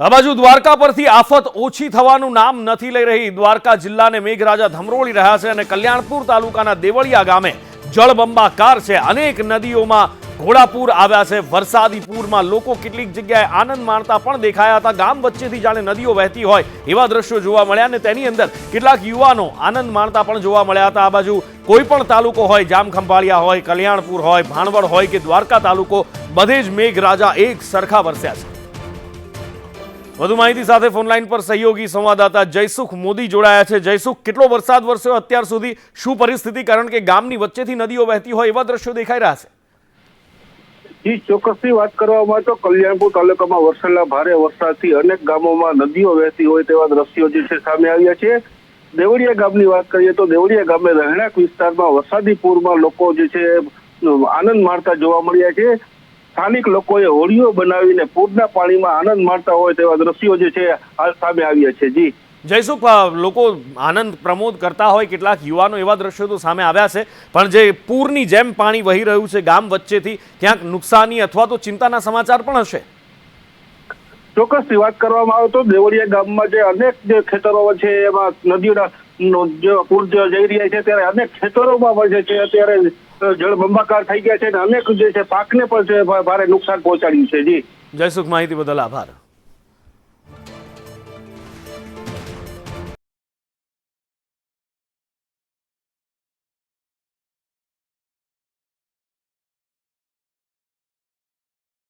આ બાજુ દ્વારકા પરથી આફત ઓછી થવાનું નામ નથી લઈ રહી. દ્વારકા જિલ્લાને મેઘરાજા ધમરોળી રહ્યા છે અને કલ્યાણપુર તાલુકાના દેવળિયા ગામે જળબંબાકાર છે. અનેક નદીઓમાં ઘોડાપૂર આવ્યા છે. વરસાદી પૂરમાં લોકો કેટલીક જગ્યાએ આનંદ માણતા પણ દેખાયા હતા. ગામ વચ્ચેથી જાણે નદીઓ વહેતી હોય એવા દ્રશ્યો જોવા મળ્યા અને તેની અંદર કેટલાક યુવાનો આનંદ માણતા પણ જોવા મળ્યા હતા. આ બાજુ કોઈ પણ તાલુકો હોય, જામખંભાળિયા હોય, કલ્યાણપુર હોય, ભાણવડ હોય કે દ્વારકા તાલુકો, બધે જ મેઘરાજા એક સરખા વરસ્યા છે. વધુ માહિતી સાથે ફોનલાઈન પર સહયોગી સંવાદદાતા જયસુખ મોદી જોડાયા છે. જયસુખ, કેટલો વરસાદ વરસ્યો અત્યાર સુધી? શું પરિસ્થિતિ? કારણ કે ગામની વચ્ચેથી નદીઓ વહેતી હોય એવા દ્રશ્યો દેખાઈ રહ્યા છે. જી ચોક્કસની વાત કરવામાં તો કલ્યાણપુર તાલુકામાં વરસેલા ભારે વરસાદથી અનેક ગામોમાં નદીઓ વહેતી હોય તેવા દ્રશ્યો જે છે સામે આવ્યા છે. દેવળિયા ગામની વાત કરીએ તો દેવળિયા ગામે રહેણાંક વિસ્તારમાં વરસાદી પૂરમાં લોકો જે છે, આનંદ માણતા જોવા મળ્યા છે. સ્થાનિક લોકોએ હોળીઓ બનાવીને પૂરના પાણીમાં આનંદ માણતા હોય તેવા દ્રશ્યો જે છે હાલ સામે આવ્યા છે. જી. જયસુખ લોકો આનંદ પ્રમોદ કરતા હોય કેટલાક યુવાનો એવા દ્રશ્યો તો સામે આવ્યા છે પણ જે પૂરની જેમ પાણી વહી રહ્યું છે ગામ વચ્ચેથી ક્યાંક નુકસાની અથવા તો ચિંતાના સમાચાર પણ હશે? ચોક્કસથી વાત કરવામાં આવે તો દેવળિયા ગામમાં જે અનેક જે ખેતરો છે એમાં નદીઓના જે પૂર જઈ રહ્યા છે ત્યારે અનેક ખેતરોમાં જે છે અત્યારે જળબંબાકાર થઈ ગયા છે અને અનેક જે છે પાકને પણ છે, ભારે નુકસાન પહોંચાડ્યું છે. જી. જયસુખ, માહિતી બદલ આભાર.